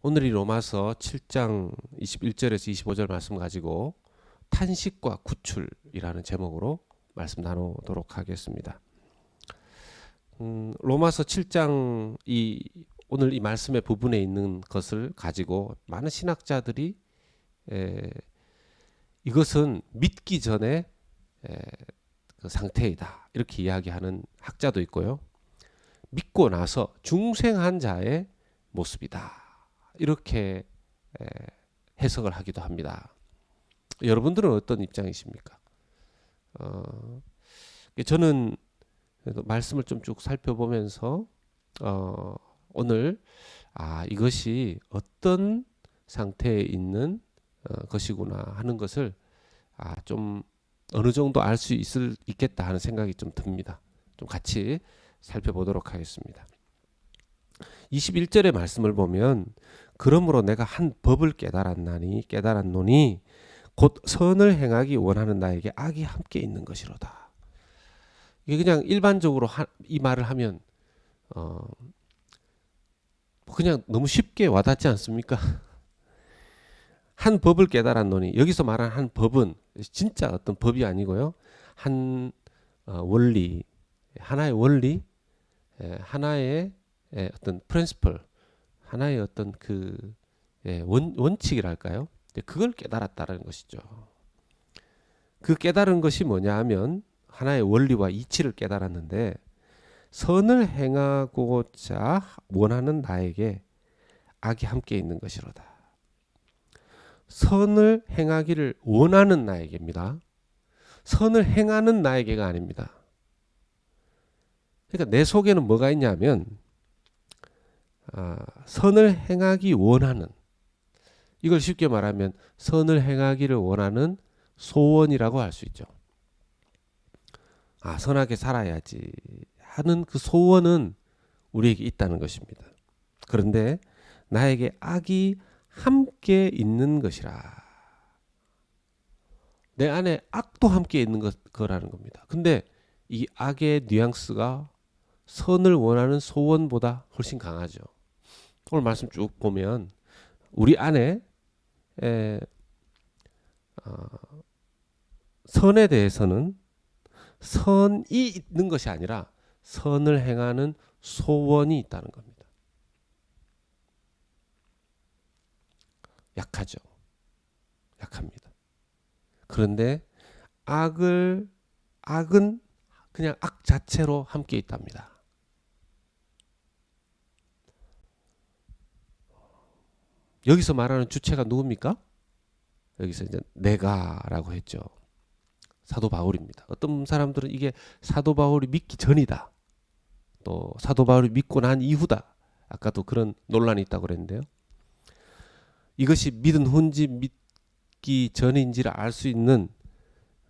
오늘이 로마서 7장 21절에서 25절 말씀 가지고 탄식과 구출이라는 제목으로 말씀 나누도록 하겠습니다. 음, 로마서 7장 이 오늘 이 말씀의 부분에 있는 것을 가지고 많은 신학자들이 에, 이것은 믿기 전에 에, 그 상태이다 이렇게 이야기하는 학자도 있고요. 믿고 나서 중생한 자의 모습이다 이렇게 에, 해석을 하기도 합니다. 여러분들은 어떤 입장이십니까? 어, 저는 말씀을 좀 쭉 살펴보면서 어, 오늘 아 이것이 어떤 상태에 있는 어, 것이구나 하는 것을 아 좀 어느 정도 알 수 있을 있겠다 하는 생각이 좀 듭니다. 좀 같이 살펴보도록 하겠습니다. 21절의 말씀을 보면 그러므로 내가 한 법을 깨달았나니 깨달았노니 곧 선을 행하기 원하는 나에게 악이 함께 있는 것이로다. 이게 그냥 일반적으로 하, 이 말을 하면 어 그냥 너무 쉽게 와닿지 않습니까? 한 법을 깨달았노니 여기서 말한 한 법은 진짜 어떤 법이 아니고요. 한 어, 원리 하나의 원리 예, 하나의 예, 어떤 프린시플 하나의 어떤 그 예, 원, 원칙이랄까요? 그걸 깨달았다는 것이죠. 그 깨달은 것이 뭐냐 하면 하나의 원리와 이치를 깨달았는데 선을 행하고자 원하는 나에게 악이 함께 있는 것이로다. 선을 행하기를 원하는 나에게입니다. 선을 행하는 나에게가 아닙니다. 그러니까 내 속에는 뭐가 있냐면 아, 선을 행하기 원하는 이걸 쉽게 말하면 선을 행하기를 원하는 소원이라고 할 수 있죠. 아, 선하게 살아야지 하는 그 소원은 우리에게 있다는 것입니다. 그런데 나에게 악이 함께 있는 것이라. 내 안에 악도 함께 있는 것, 거라는 겁니다. 근데 이 악의 뉘앙스가 선을 원하는 소원보다 훨씬 강하죠. 오늘 말씀 쭉 보면 우리 안에 에, 어, 선에 대해서는 선이 있는 것이 아니라 선을 행하는 소원이 있다는 겁니다. 약하죠. 약합니다. 그런데 악을 악은 그냥 악 자체로 함께 있답니다. 여기서 말하는 주체가 누굽니까? 여기서 이제 내가라고 했죠. 사도 바울입니다. 어떤 사람들은 이게 사도 바울이 믿기 전이다. 또 사도 바울이 믿고 난 이후다. 아까도 그런 논란이 있다고 그랬는데요. 이것이 믿은 후인지 믿기 전인지를 알 수 있는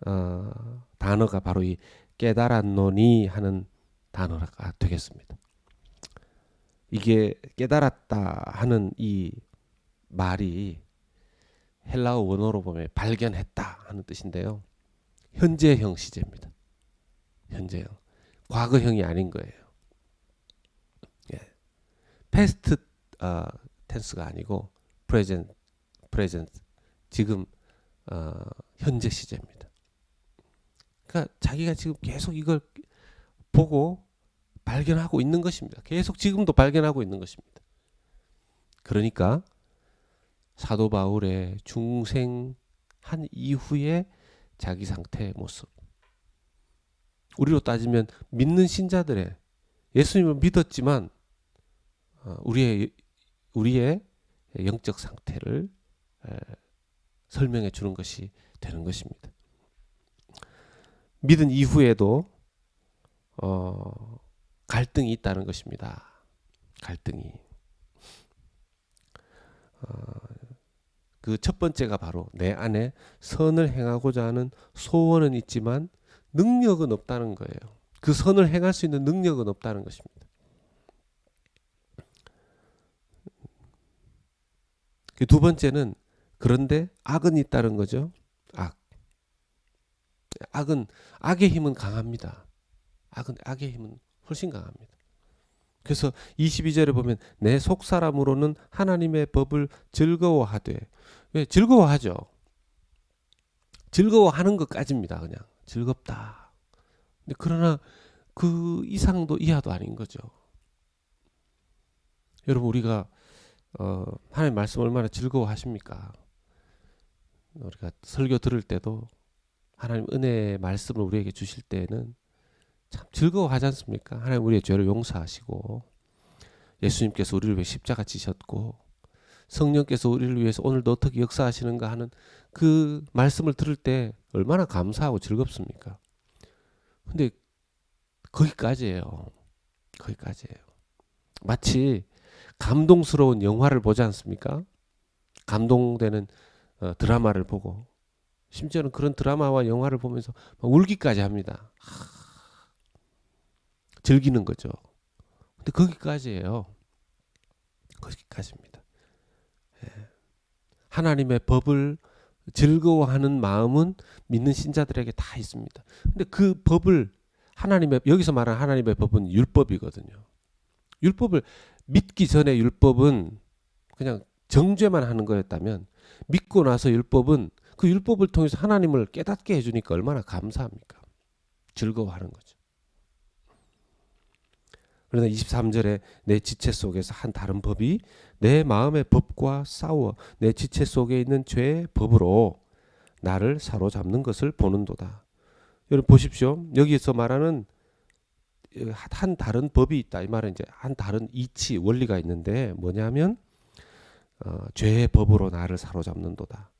어, 단어가 바로 이 깨달았노니 하는 단어가 되겠습니다. 이게 깨달았다 하는 이 말이 헬라어 원어로 보면 발견했다 하는 뜻인데요. 현재형 시제입니다. 현재형. 과거형이 아닌 거예요. 예. 패스트 어, 텐스가 아니고 프레젠트 프레젠트 지금 어, 현재 시제입니다. 그러니까 자기가 지금 계속 이걸 보고 발견하고 있는 것입니다. 계속 지금도 발견하고 있는 것입니다. 그러니까 사도 바울의 중생한 이후에 자기 상태의 모습. 우리로 따지면 믿는 신자들의 예수님을 믿었지만 어, 우리의 우리의 영적 상태를 설명해 주는 것이 되는 것입니다. 믿은 이후에도 어, 갈등이 있다는 것입니다. 갈등이. 어, 그 첫 번째가 바로 내 안에 선을 행하고자 하는 소원은 있지만 능력은 없다는 거예요. 그 선을 행할 수 있는 능력은 없다는 것입니다. 그 두 번째는 그런데 악은 있다는 거죠. 악. 악은 악의 힘은 강합니다. 악은 악의 힘은 훨씬 강합니다. 그래서 22절에 보면 내 속사람으로는 하나님의 법을 즐거워하되 왜 즐거워하죠. 즐거워하는 것까지입니다. 그냥 즐겁다. 근데 그러나 그 이상도 이하도 아닌 거죠. 여러분 우리가 어, 하나님 말씀 얼마나 즐거워하십니까? 우리가 설교 들을 때도 하나님 은혜의 말씀을 우리에게 주실 때에는 참 즐거워하지 않습니까? 하나님 우리의 죄를 용서하시고 예수님께서 우리를 위해 십자가 지셨고 성령께서 우리를 위해서 오늘도 어떻게 역사하시는가 하는 그 말씀을 들을 때 얼마나 감사하고 즐겁습니까? 근데 거기까지예요. 거기까지예요. 마치 감동스러운 영화를 보지 않습니까? 감동되는 어, 드라마를 보고 심지어는 그런 드라마와 영화를 보면서 막 울기까지 합니다. 하, 즐기는 거죠. 근데 거기까지예요. 거기까지입니다. 예. 하나님의 법을 즐거워하는 마음은 믿는 신자들에게 다 있습니다. 근데 그 법을 하나님의 여기서 말하는 하나님의 법은 율법이거든요. 율법을 믿기 전에 율법은 그냥 정죄만 하는 거였다면 믿고 나서 율법은 그 율법을 통해서 하나님을 깨닫게 해주니까 얼마나 감사합니까? 즐거워하는 거죠. 그러나 23절에 내 지체 속에서 한 다른 법이 내 마음의 법과 싸워 내 지체 속에 있는 죄의 법으로 나를 사로잡는 것을 보는도다. 여러분 보십시오. 여기서 말하는 한 다른 법이 있다. 이 말은 이제 한 다른 이치 원리가 있는데 뭐냐면 어, 죄의 법으로 나를 사로잡는도다.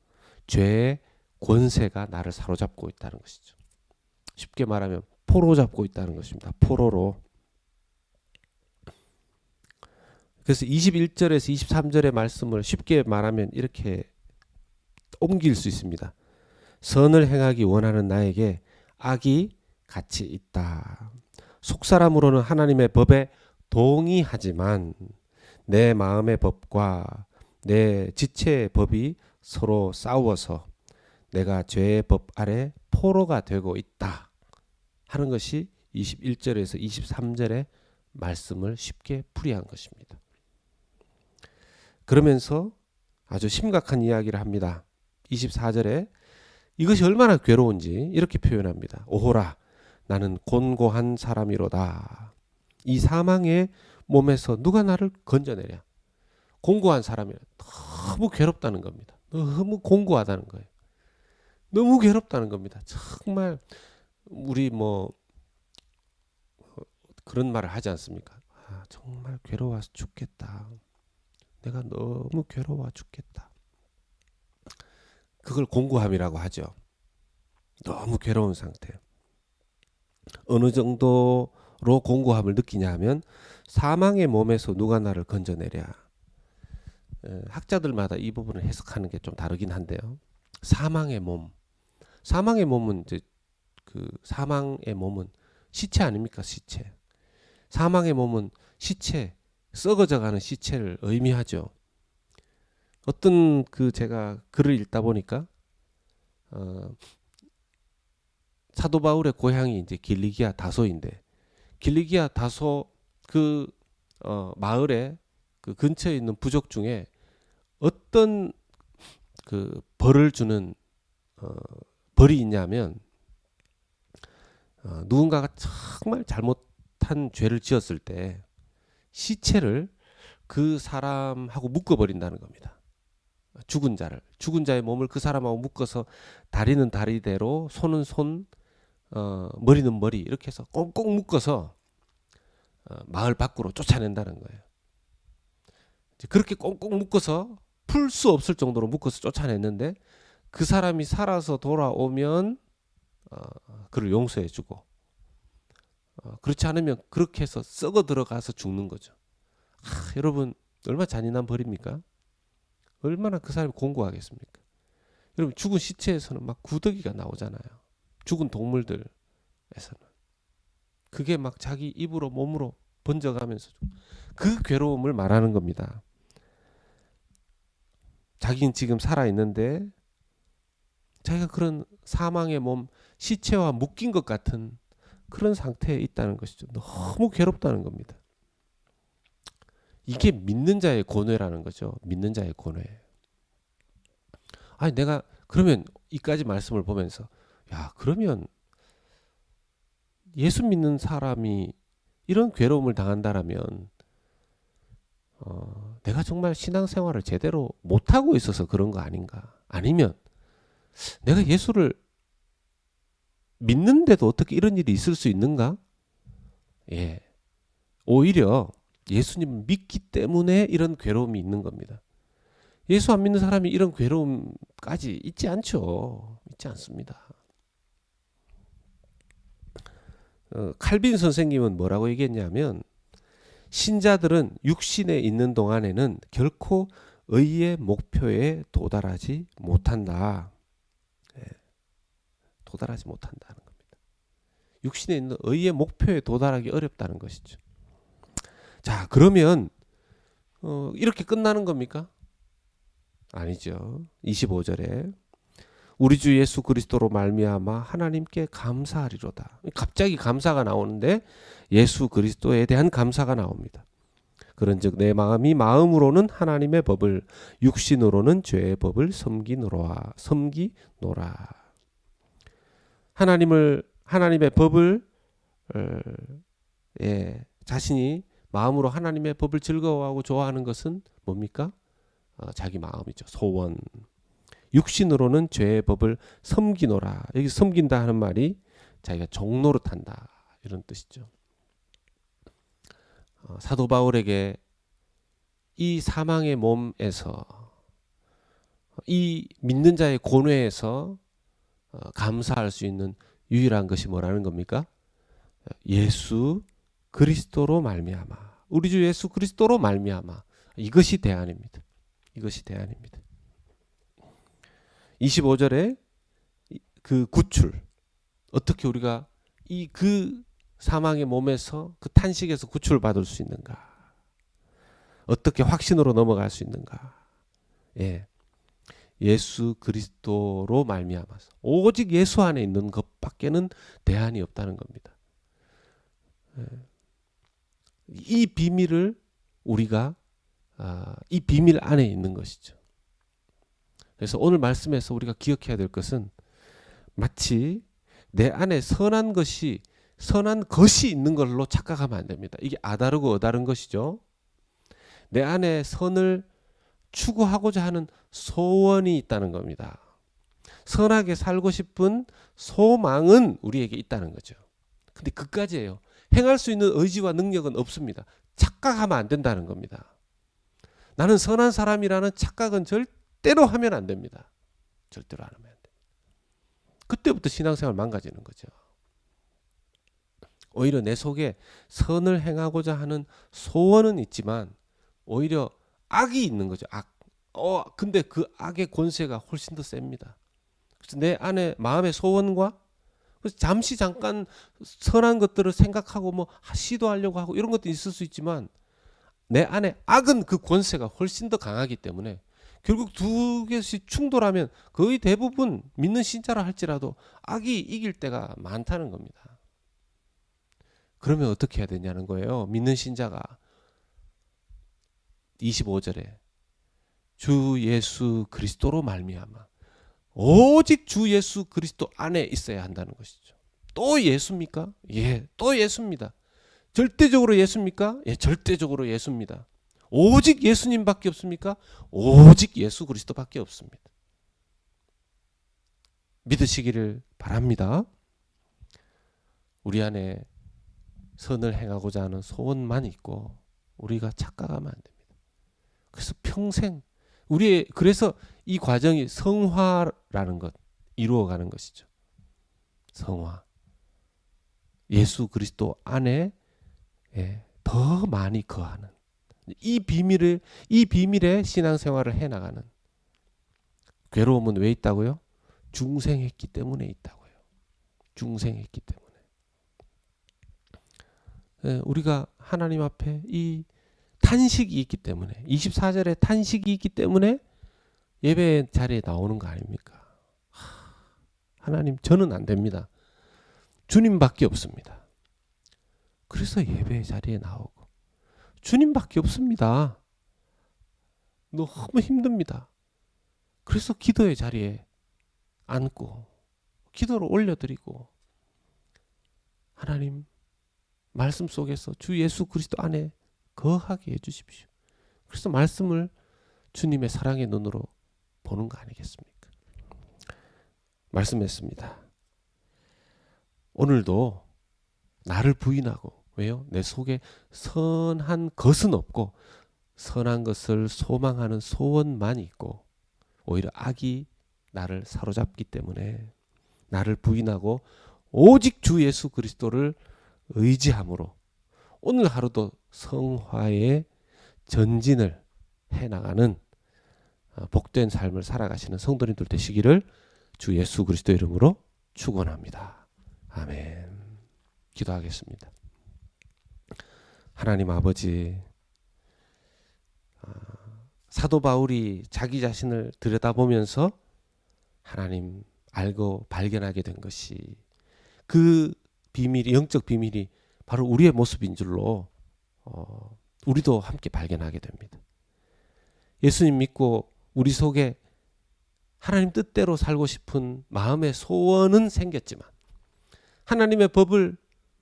죄의 권세가 나를 사로잡고 있다는 것이죠. 쉽게 말하면 포로 잡고 있다는 것입니다. 포로로. 그래서 21절에서 23절의 말씀을 쉽게 말하면 이렇게 옮길 수 있습니다. 선을 행하기 원하는 나에게 악이 같이 있다. 속사람으로는 하나님의 법에 동의하지만 내 마음의 법과 내 지체의 법이 서로 싸워서 내가 죄의 법 아래 포로가 되고 있다 하는 것이 21절에서 23절의 말씀을 쉽게 풀이한 것입니다. 그러면서 아주 심각한 이야기를 합니다. 24절에 이것이 얼마나 괴로운지 이렇게 표현합니다. 오호라 나는 곤고한 사람이로다. 이 사망의 몸에서 누가 나를 건져내랴. 공고한 사람이 너무 괴롭다는 겁니다. 너무 공고하다는 거예요. 너무 괴롭다는 겁니다. 정말 우리 뭐 그런 말을 하지 않습니까? 아, 정말 괴로워서 죽겠다. 내가 너무 괴로워 죽겠다. 그걸 공고함이라고 하죠. 너무 괴로운 상태. 어느 정도로 공고함을 느끼냐 하면 사망의 몸에서 누가 나를 건져내랴. 학자들마다 이 부분을 해석하는 게 좀 다르긴 한데요. 사망의 몸. 사망의 몸은 이제 그 사망의 몸은 시체 아닙니까? 시체. 사망의 몸은 시체, 썩어져 가는 시체를 의미하죠. 어떤 그 제가 글을 읽다 보니까 어, 사도 바울의 고향이 이제 길리기아 다소인데 길리기아 다소 그 어, 마을에 그 근처에 있는 부족 중에 어떤 그 벌을 주는 어, 벌이 있냐면 어, 누군가가 정말 잘못한 죄를 지었을 때 시체를 그 사람하고 묶어 버린다는 겁니다. 죽은 자를 죽은 자의 몸을 그 사람하고 묶어서 다리는 다리대로 손은 손 어, 머리는 머리 이렇게 해서 꽁꽁 묶어서 어, 마을 밖으로 쫓아낸다는 거예요. 그렇게 꽁꽁 묶어서 풀 수 없을 정도로 묶어서 쫓아냈는데 그 사람이 살아서 돌아오면 어, 그를 용서해주고 어, 그렇지 않으면 그렇게 해서 썩어 들어가서 죽는 거죠. 아, 여러분 얼마나 잔인한 벌입니까? 얼마나 그 사람이 공고하겠습니까? 여러분 죽은 시체에서는 막 구더기가 나오잖아요. 죽은 동물들에서는 그게 막 자기 입으로 몸으로 번져가면서 그 괴로움을 말하는 겁니다. 자기는 지금 살아 있는데 자기가 그런 사망의 몸 시체와 묶인 것 같은 그런 상태에 있다는 것이죠. 너무 괴롭다는 겁니다. 이게 믿는 자의 고뇌라는 거죠. 믿는 자의 고뇌. 아니 내가 그러면 이까지 말씀을 보면서 야 그러면 예수 믿는 사람이 이런 괴로움을 당한다라면 어, 내가 정말 신앙생활을 제대로 못하고 있어서 그런 거 아닌가? 아니면 내가 예수를 믿는데도 어떻게 이런 일이 있을 수 있는가? 예. 오히려 예수님을 믿기 때문에 이런 괴로움이 있는 겁니다. 예수 안 믿는 사람이 이런 괴로움까지 있지 않죠. 있지 않습니다. 어, 칼빈 선생님은 뭐라고 얘기했냐면 신자들은 육신에 있는 동안에는 결코 의의 목표에 도달하지 못한다. 예, 도달하지 못한다는 겁니다. 육신에 있는 의의 목표에 도달하기 어렵다는 것이죠. 자, 그러면 어, 이렇게 끝나는 겁니까? 아니죠. 25절에 우리 주 예수 그리스도로 말미암아 하나님께 감사하리로다. 갑자기 감사가 나오는데 예수 그리스도에 대한 감사가 나옵니다. 그런즉 내 마음이 마음으로는 하나님의 법을 육신으로는 죄의 법을 섬기노라 섬기노라. 하나님을 하나님의 법을 어, 예, 자신이 마음으로 하나님의 법을 즐거워하고 좋아하는 것은 뭡니까? 어, 자기 마음이죠. 소원. 육신으로는 죄의 법을 섬기노라. 여기 섬긴다 하는 말이 자기가 종노릇한다 이런 뜻이죠. 어, 사도 바울에게 이 사망의 몸에서 이 믿는 자의 고뇌에서 어, 감사할 수 있는 유일한 것이 뭐라는 겁니까? 예수 그리스도로 말미암아. 우리 주 예수 그리스도로 말미암아. 이것이 대안입니다. 이것이 대안입니다. 25절에 그 구출 어떻게 우리가 이 그 사망의 몸에서 그 탄식에서 구출을 받을 수 있는가? 어떻게 확신으로 넘어갈 수 있는가? 예. 예수 그리스도로 말미암아서 오직 예수 안에 있는 것밖에는 대안이 없다는 겁니다. 예. 이 비밀을 우리가 아, 이 비밀 안에 있는 것이죠. 그래서 오늘 말씀에서 우리가 기억해야 될 것은 마치 내 안에 선한 것이 선한 것이 있는 걸로 착각하면 안 됩니다. 이게 아다르고 어다른 것이죠. 내 안에 선을 추구하고자 하는 소원이 있다는 겁니다. 선하게 살고 싶은 소망은 우리에게 있다는 거죠. 근데 그까지예요. 행할 수 있는 의지와 능력은 없습니다. 착각하면 안 된다는 겁니다. 나는 선한 사람이라는 착각은 절대로 하면 안 됩니다. 절대로 안 하면 안 됩니다. 그때부터 신앙생활 망가지는 거죠. 오히려 내 속에 선을 행하고자 하는 소원은 있지만 오히려 악이 있는 거죠. 악. 어, 근데 그 악의 권세가 훨씬 더 셉니다. 그래서 내 안에 마음의 소원과 그래서 잠시 잠깐 선한 것들을 생각하고 뭐 시도하려고 하고 이런 것도 있을 수 있지만 내 안에 악은 그 권세가 훨씬 더 강하기 때문에 결국 두 개씩 충돌하면 거의 대부분 믿는 신자라 할지라도 악이 이길 때가 많다는 겁니다. 그러면 어떻게 해야 되냐는 거예요. 믿는 신자가 25절에 주 예수 그리스도로 말미암아 오직 주 예수 그리스도 안에 있어야 한다는 것이죠. 또 예수입니까? 예, 또 예수입니다. 절대적으로 예수입니까? 예, 절대적으로 예수입니다. 오직 예수님밖에 없습니까? 오직 예수 그리스도밖에 없습니다. 믿으시기를 바랍니다. 우리 안에 선을 행하고자 하는 소원만 있고 우리가 착각하면 안 됩니다. 그래서 평생 우리 그래서 이 과정이 성화라는 것 이루어가는 것이죠. 성화. 예수 그리스도 안에 예, 더 많이 거하는 이 비밀을 이 비밀의 신앙생활을 해 나가는 괴로움은 왜 있다고요? 중생했기 때문에 있다고요. 중생했기 때문에. 예, 우리가 하나님 앞에 이 탄식이 있기 때문에 24절에 탄식이 있기 때문에 예배 자리에 나오는 거 아닙니까? 하나님 저는 안 됩니다. 주님밖에 없습니다. 그래서 예배 자리에 나오고 주님밖에 없습니다. 너무 힘듭니다. 그래서 기도의 자리에 앉고 기도를 올려드리고 하나님 말씀 속에서 주 예수 그리스도 안에 거하게 해주십시오. 그래서 말씀을 주님의 사랑의 눈으로 보는 거 아니겠습니까? 말씀했습니다. 오늘도 나를 부인하고 왜요? 내 속에 선한 것은 없고 선한 것을 소망하는 소원만 있고 오히려 악이 나를 사로잡기 때문에 나를 부인하고 오직 주 예수 그리스도를 의지함으로 오늘 하루도 성화의 전진을 해 나가는 어, 복된 삶을 살아가시는 성도님들 되시기를 주 예수 그리스도 이름으로 축원합니다. 아멘. 기도하겠습니다. 하나님 아버지 아, 사도 바울이 자기 자신을 들여다보면서 하나님 알고 발견하게 된 것이 그 비밀이 영적 비밀이 바로 우리의 모습인 줄로 어, 우리도 함께 발견하게 됩니다. 예수님 믿고 우리 속에 하나님 뜻대로 살고 싶은 마음의 소원은 생겼지만 하나님의 법을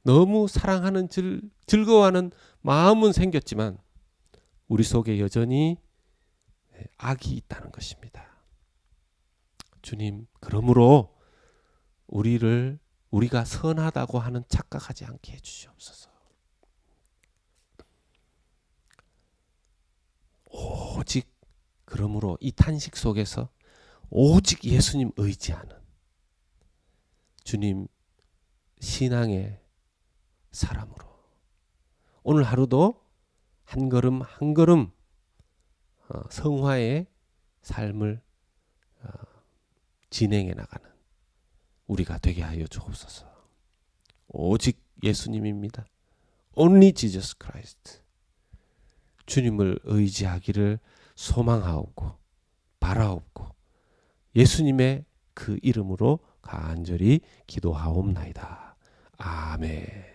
너무 사랑하는 즐, 즐거워하는 마음은 생겼지만 우리 속에 여전히 악이 있다는 것입니다. 주님, 그러므로 우리를 우리가 선하다고 하는 착각하지 않게 해주시옵소서. 오직 그러므로 이 탄식 속에서 오직 예수님 의지하는 주님 신앙의 사람으로 오늘 하루도 한 걸음 한 걸음 어, 성화의 삶을 어, 진행해 나가는 우리가 되게 하여 주옵소서. 오직 예수님입니다. Only Jesus Christ. 주님을 의지하기를 소망하옵고 바라옵고 예수님의 그 이름으로 간절히 기도하옵나이다. 아멘.